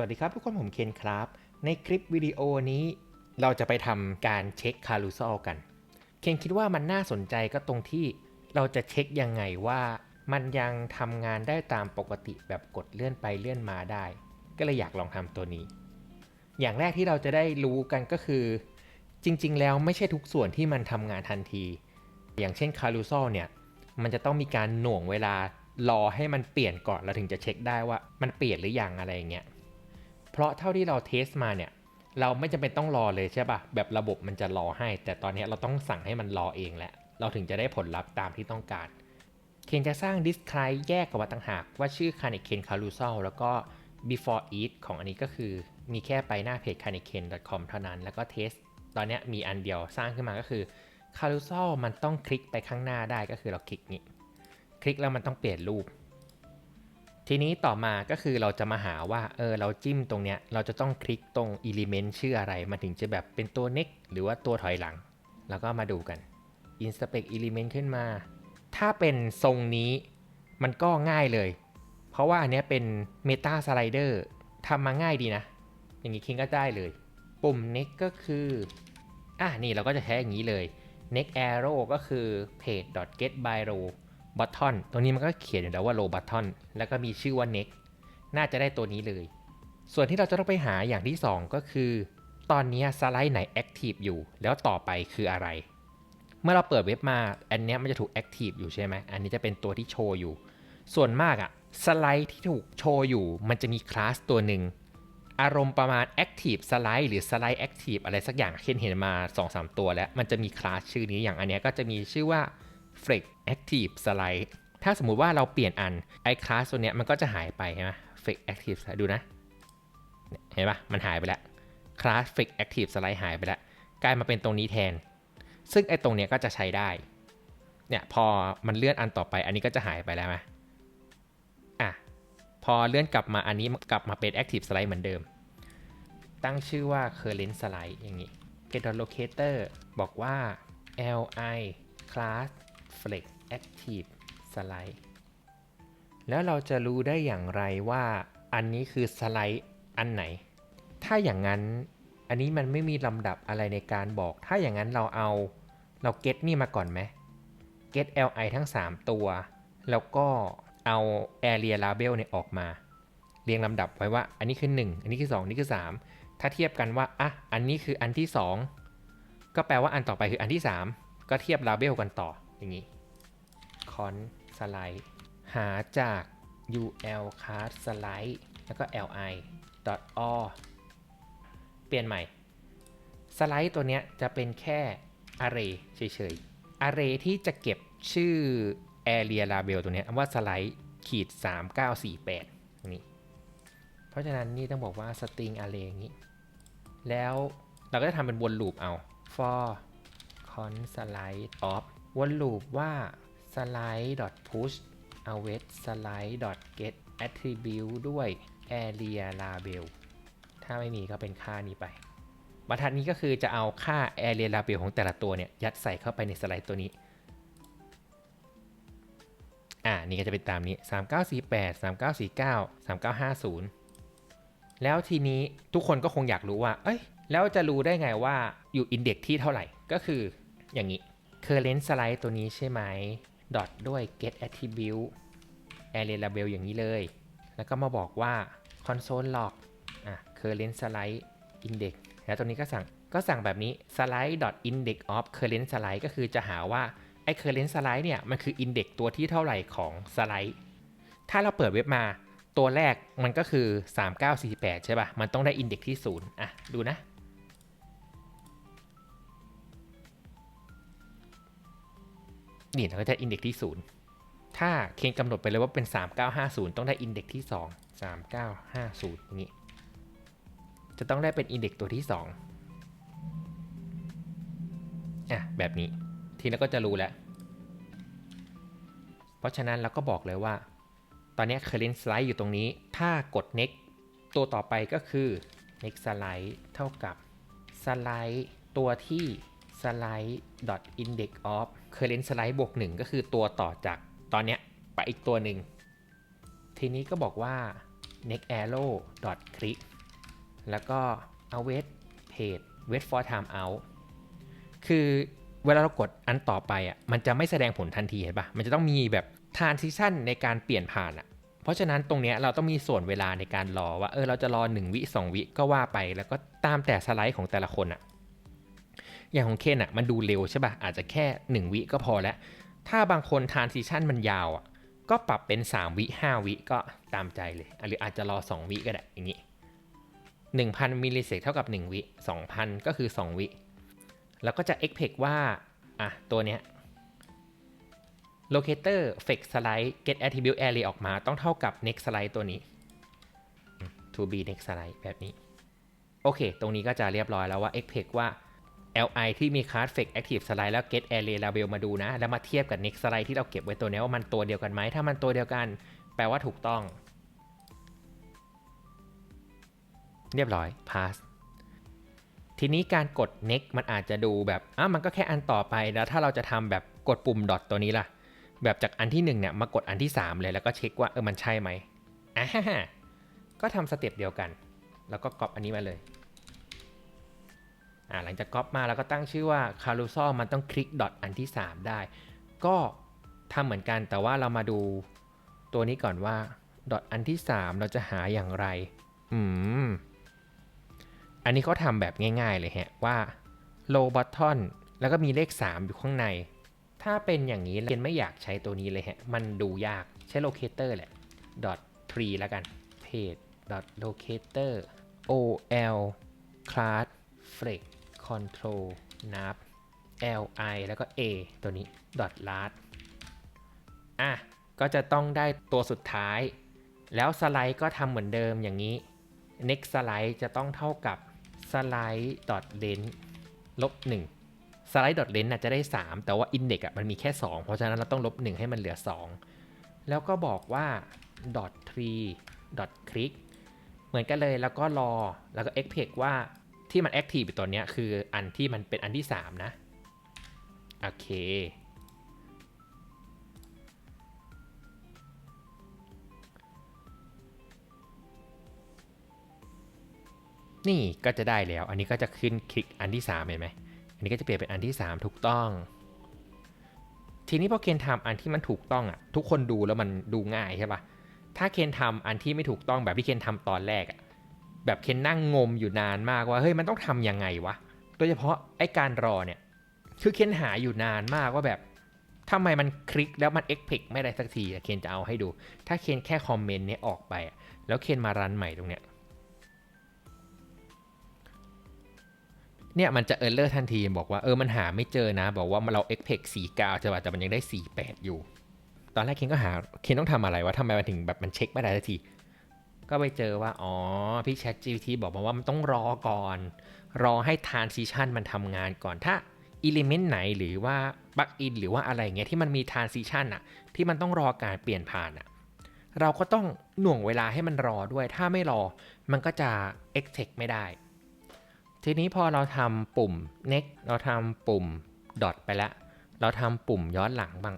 วัสดีครับทุกคนผมเคนครับ ในคลิปวิดีโอนี้ เราจะไปทำการเช็คคารูซอลกัน เคนคิดว่ามันน่าสนใจก็ตรงที่เราจะเช็คยังไงว่ามันยังทำงานได้ตามปกติแบบกดเลื่อนไปเลื่อนมาได้ ก็เลยอยากลองทำตัวนี้ อย่างแรกที่เราจะได้รู้กันก็คือ จริง ๆ แล้วไม่ใช่ทุกส่วนที่มันทำงานทันที อย่างเช่นคารูซอลเนี่ยมันจะต้องมีการหน่วงเวลารอให้มันเปลี่ยนก่อนเราถึงจะเช็คได้ว่ามันเปลี่ยนหรือยังอะไรอย่างเงี้ย ราะเท่าที่เราเทสมาเนี่ย เราไม่จำเป็นต้องรอเลยใช่ปะแบบระบบมันจะรอให้ แต่ตอนนี้เราต้องสั่งให้มันรอเองแหละ เราถึงจะได้ผลลัพธ์ตามที่ต้องการ เคนจะสร้างดิสคลายแยกกับว่าต่างหากว่าชื่อ c a n e k e n c a r u s e l แล้วก็ before eat ของอันนี้ก็คือมีแค่ไปหน้าเพจ c a n e k e n c o m เท่านั้น แล้วก็เทสตอนนี้มีอันเดียวสร้างขึ้นมาก็คือ c a r u s e l มันต้องคลิกไปข้างหน้าได้ก็คือเราคลิกนี้ คลิกแล้วมันต้องเปลี่ยนรูป ทีนี้ต่อมาก็คือเราจะมาหาว่าเออเราจิ้มตรงเนี้ยเราจะต้องคลิกตรง element ชื่ออะไรมันถึงจะแบบเป็นตัว next หรือว่าตัวถอยหลัง แล้วก็มาดูกัน inspect element ขึ้นมา ถ้าเป็นทรงนี้มันก็ง่ายเลย เพราะว่าอันเนี้ยเป็น meta slider ทำมาง่ายดีนะ อย่างนี้คิงก็ได้เลย ปุ่ม next ก็คืออะนี่เราก็จะใช้อย่างนี้เลย next arrow ก็คือ page get by row button ตรงนี้มันก็เขียนอยู่แล้วว่า row button แล้วก็มีชื่อว่า next น่าจะได้ตัวนี้เลย ส่วนที่เราจะต้องไปหาอย่างที่ 2 ก็คือ ตอนนี้สไลด์ไหน active อยู่ แล้วต่อไปคืออะไร เมื่อเราเปิดเว็บมา อันนี้มันจะถูก active อยู่ใช่ไหม อันนี้จะเป็นตัวที่โชว์อยู่ ส่วนมากอะสไลด์ที่ถูกโชว์อยู่ มันจะมีคลาสตัวหนึ่ง อารมณ์ประมาณ active slide หรือ slide active อะไรสักอย่างเช่นเห็นมา 2-3 ตัวแล้ว มันจะมีคลาสชื่อนี้อย่างอันนี้ก็จะมีชื่อว่า flex active slide ถ้าสมมุติว่าเราเปลี่ยนอันไอ้คลาสตัวเนี้ยมันก็จะหายไปใช่ไหม flex active slide ดูนะ เห็นปะมันหายไปแล้วคลาส flex active slide หายไปแล้วกลายมาเป็นตรงนี้แทน ซึ่งไอ้ตรงเนี้ยก็จะใช้ได้ เนี่ยพอมันเลื่อนอันต่อไป อันนี้ก็จะหายไปแล้วไหมอะ พอเลื่อนกลับมาอันนี้กลับมาเป็น active slide เหมือนเดิม ตั้งชื่อว่า current slide อย่างนี้ get locator บอกว่า li class flex active slide แล้วเราจะรู้ได้อย่างไรว่าอันนี้คือสไลด์อันไหน ถ้าอย่างนั้นอันนี้มันไม่มีลำดับอะไรในการบอก ถ้าอย่างนั้นเราเอาเรา get นี่มาก่อนไหม get li ทั้ง 3 ตัว แล้วก็เอา area label เนี่ยออกมา เรียงลำดับไว้ว่า อันนี้คือ 1 อันนี้คือ 2 อันนี้คือ 3 ถ้าเทียบกันว่าอะอันนี้คืออันที่ 2 ก็แปลว่าอันต่อไปคืออันที่ 3 ก็เทียบ label กันต่อ อย่างนี้ con slide หาจาก ul card slide แล้วก็ li dot or เปลี่ยนใหม่สไลด์ตัวเนี้ยจะเป็นแค่ array เฉยๆ array ที่จะเก็บชื่อ area label ตัวเนี้ยว่าสไลด์ขีด3948นี่เพราะฉะนั้นนี่ต้องบอกว่า string array อย่างนี้ แล้วเราก็จะทำเป็นวนลูปเอา for con slide of วนลูปว่า slide dot push await slide dot get attribute ด้วย area label ถ้าไม่มีก็เป็นค่านี้ไป บรรทัดนี้ก็คือจะเอาค่า area label ของแต่ละตัวเนี่ย ยัดใส่เข้าไปในสไลด์ตัวนี้ อ่า นี่ก็จะเป็นตามนี้ 3948 3949 3950 แล้วทีนี้ทุกคนก็คงอยากรู้ว่า เอ้ย แล้วจะรู้ได้ไงว่าอยู่อินเด็กที่เท่าไหร่ ก็คืออย่างนี้ current slide ตัวนี้ใช่ไหม dot ด้วย get attribute area label อย่างนี้เลย แล้วก็มาบอกว่า console log อะ current slide index แล้วตัวนี้ก็สั่งก็สั่งแบบนี้ slide dot index of current slide ก็คือจะหาว่า ไอ้ current slide เนี่ย มันคือ index ตัวที่เท่าไหร่ของสไลด์ ถ้าเราเปิดเว็บมาตัวแรกมันก็คือ 3948 ใช่ป่ะ มันต้องได้ index ที่ 0 อะ ดูนะ นี่เราก็จะ index ที่ 0 ถ้าเคนกำหนดไปเลยว่าเป็น 3950 ต้องได้ index ที่ 2 3950อย่างนี้ จะต้องได้เป็น index ตัวที่ 2อะแบบนี้ทีแล้ก็จะรู้แล้ว เพราะฉะนั้นเราก็บอกเลยว่า ตอนนี้ current slide อยู่ตรงนี้ ถ้ากด next ตัวต่อไปก็คือ next slide เท่ากับ slide ตัวที่ slide dot index of current slide บวก1ก็คือตัวต่อจากตอนเนี้ยไปอีกตัวหนึ่ง ทีนี้ก็บอกว่า next arrow dot click แล้วก็ await page wait for time out คือเวลาเรากดอันต่อไปอะมันจะไม่แสดงผลทันทีเห็นปะมันจะต้องมีแบบ transition ในการเปลี่ยนผ่านอะเพราะฉะนั้นตรงเนี้ยเราต้องมีส่วนเวลาในการรอว่าเออเราจะรอ 1 วิ 2 วิก็ว่าไป แล้วก็ตามแต่สไลด์ของแต่ละคนอะ อย่างของเคนอะมันดูเร็วใช่ปะอาจจะแค่ 1 วิก็พอแล้ว ถ้าบางคน transition มันยาวอะก็ปรับเป็น 3 วิ 5 วิก็ตามใจเลย หรืออาจจะรอ 2 วิก็ได้อย่างนี้ 1,000มิลลิเซกเท่ากับ 1 วิ 2,000 ก็คือ 2 วิ แล้วก็จะ expect ว่า อะ ตัวเนี้ย locator fetch slide get attribute array ออกมาต้องเท่ากับ next slide ตัวนี้ to be next slide แบบนี้ โอเค ตรงนี้ก็จะเรียบร้อยแล้วว่า expect ว่า li ที่มี class fetch active slide แล้ว get array label มาดูนะ แล้วมาเทียบกับ next slide ที่เราเก็บไว้ตัวนี้ว่ามันตัวเดียวกันไหม ถ้ามันตัวเดียวกัน แปลว่าถูกต้อง เรียบร้อย pass ทีนี้การกด next มันอาจจะดูแบบอะมันก็แค่อันต่อไปแล้วถ้าเราจะทำแบบกดปุ่ม dot ตัวนี้ล่ะ แบบจากอันที่1เนี่ยมากดอันที่ 3 เลยแล้วก็เช็คว่าเออมันใช่ไหมอ่าก็ทำสเต็ปเดียวกัน แล้วก็ก๊อปอันนี้มาเลย หลังจากก๊อปมาแล้วก็ตั้งชื่อว่า carousel มันต้องคลิก dot อันที่ 3 ได้ ก็ทำเหมือนกันแต่ว่าเรามาดูตัวนี้ก่อนว่า dot อันที่ 3 เราจะหาอย่างไร อืม อันนี้เขาทำแบบง่าย ๆ เลยฮะว่า low button แล้วก็มีเลข 3 อยู่ข้างใน ถ้าเป็นอย่างนี้เรียนไม่อยากใช้ตัวนี้เลยฮะ มันดูยากใช้ locator แหละ dot tree แล้วกัน page dot locator ol class flex control nav li แล้วก็ a ตัวนี้ dot last อะ ก็จะต้องได้ตัวสุดท้าย แล้วสไลด์ก็ทำเหมือนเดิมอย่างนี้ next slide จะต้องเท่ากับ slide dot length ลบ1 slide dot length น่ะจะได้ 3 แต่ว่า index อะมันมีแค่ 2 เพราะฉะนั้นเราต้องลบ 1 ให้มันเหลือ 2 แล้วก็บอกว่า dot tree dot click เหมือนกันเลยแล้วก็รอแล้วก็ expect ว่า ที่มัน active อยู่ตัวเนี้ยคืออันที่มันเป็นอันที่ 3 นะ โอเค นี่ก็จะได้แล้ว อันนี้ก็จะขึ้นคลิกอันที่ 3 เห็นไหม อันนี้ก็จะเปลี่ยนเป็นอันที่ 3 ถูกต้อง ทีนี้พอเคนทำอันที่มันถูกต้องอะ ทุกคนดูแล้วมันดูง่ายใช่ปะถ้าเคนทำอันที่ไม่ถูกต้องแบบที่เคนทำตอนแรกอะ แบบเคนนั่งงมอยู่นานมากว่าเฮ้ยมันต้องทำยังไงวะโดยเฉพาะไอ้การรอเนี่ยคือเคนหาอยู่นานมากว่าแบบทำไมมันคลิกแล้วมันเอ็กเพกไม่ได้สักทีเคนจะเอาให้ดู ถ้าเคนแค่คอมเมนต์เนี้ยออกไปอะแล้วเคนมารันใหม่ตรงเนี้ยเนี่ยมันจะเออร์เลอร์ทันทีบอกว่าเออมันหาไม่เจอนะ บอกว่าเรา expect 49ใช่ป่ะแต่มันยังได้48อยู่ ตอนแรกเคนก็หาเคนต้องทำอะไรวะทำไมมันถึงแบบมันเช็คไม่ได้สักที ก็ไปเจอว่า อ๋อ พี่ Chat GPT บอกมาว่ามันต้องรอก่อน รอให้ transition มันทำงานก่อนถ้า element ไหนหรือว่า plug in หรือว่าอะไรเงี้ยที่มันมี transition อะที่มันต้องรอการเปลี่ยนผ่านอะเราก็ต้องหน่วงเวลาให้มันรอด้วย ถ้าไม่รอมันก็จะ exec ไม่ได้ ทีนี้พอเราทำปุ่ม next เราทำปุ่ม dot ไปแล้ว เราทำปุ่มย้อนหลังบ้าง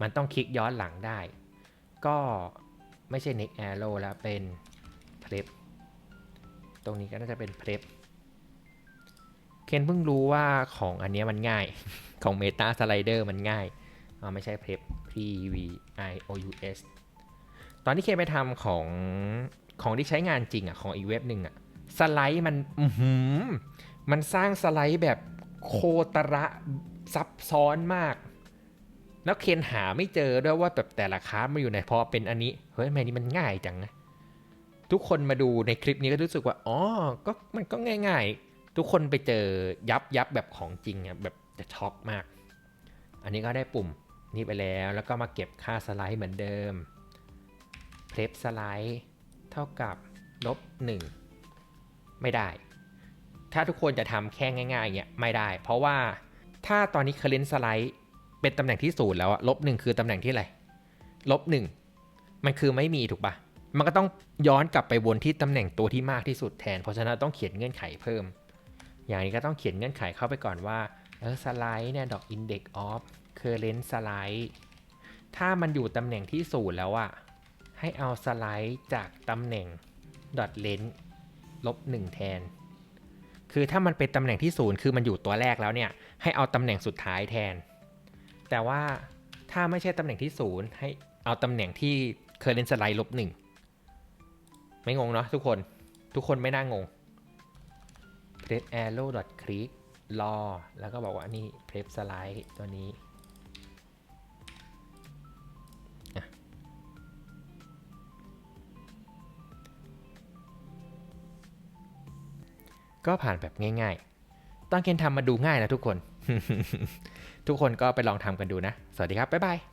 มันต้องคลิกย้อนหลังได้ ก็ไม่ใช่ next arrow แล้วเป็น prep ตรงนี้ก็น่าจะเป็น prep เคนเพิ่งรู้ว่าของอันนี้มันง่าย ของ Meta Slider มันง่ายอ๋อไม่ใช่ prep p v i o u s ตอนที่เคนไปทำของของที่ใช้งานจริงอะของอีกเว็บหนึ่งอะสไลด์มันอื้อหือมันสร้างสไลด์แบบโคตระซับซ้อนมาก แล้วเคนหาไม่เจอด้วยว่าแบบแต่ละคลาสมาอยู่ไหนพอเป็นอันนี้เฮ้ยแม่นี่มันง่ายจังนะทุกคนมาดูในคลิปนี้ก็รู้สึกว่าอ๋อก็มันก็ง่าย ๆ ทุกคนไปเจอยับยับแบบของจริงอะแบบจะช็อกมาก อันนี้ก็ได้ปุ่มนี้ไปแล้ว แล้วก็มาเก็บค่าสไลด์เหมือนเดิมเพลฟสไลด์เท่ากับลบ1ไม่ได้ ถ้าทุกคนจะทำแค่ง่ายๆเงี้ยไม่ได้ เพราะว่าถ้าตอนนี้ current slide เเป็นตำแหน่งที่ศูนย์แล้วอะลบหนึ่งคือตำแหน่งที่อะไรลบหนึ่งมันคือไม่มีถูกปะมันก็ต้องย้อนกลับไปวนที่ตำแหน่งตัวที่มากที่สุดแทน เพราะฉะนั้นต้องเขียนเงื่อนไขเพิ่ม อย่างนี้ก็ต้องเขียนเงื่อนไขเข้าไปก่อนว่าเออสไลด์เนี่ยดอก index of current slide ถ้ามันอยู่ตำแหน่งที่ศูนย์แล้วอะให้เอาสไลด์จากตำแหน่ง dot length ลบหนึ่งแทน คือถ้ามันเป็นตำแหน่งที่ศูนย์คือมันอยู่ตัวแรกแล้วเนี่ย ให้เอาตำแหน่งสุดท้ายแทน แต่ว่าถ้าไม่ใช่ตำแหน่งที่ศูนย์ให้เอาตำแหน่งที่เคยเล่นสไลด์ลบหนึ่งไม่งงเนาะทุกคนทุกคนไม่น่างง press arrow dot click รอ แล้วก็บอกว่านี่ press slide ตัวนี้ ก็ผ่านแบบง่ายๆ ตอนเคนทำมาดูง่ายนะทุกคน ทุกคนก็ไปลองทำกันดูนะ สวัสดีครับ บ๊ายบาย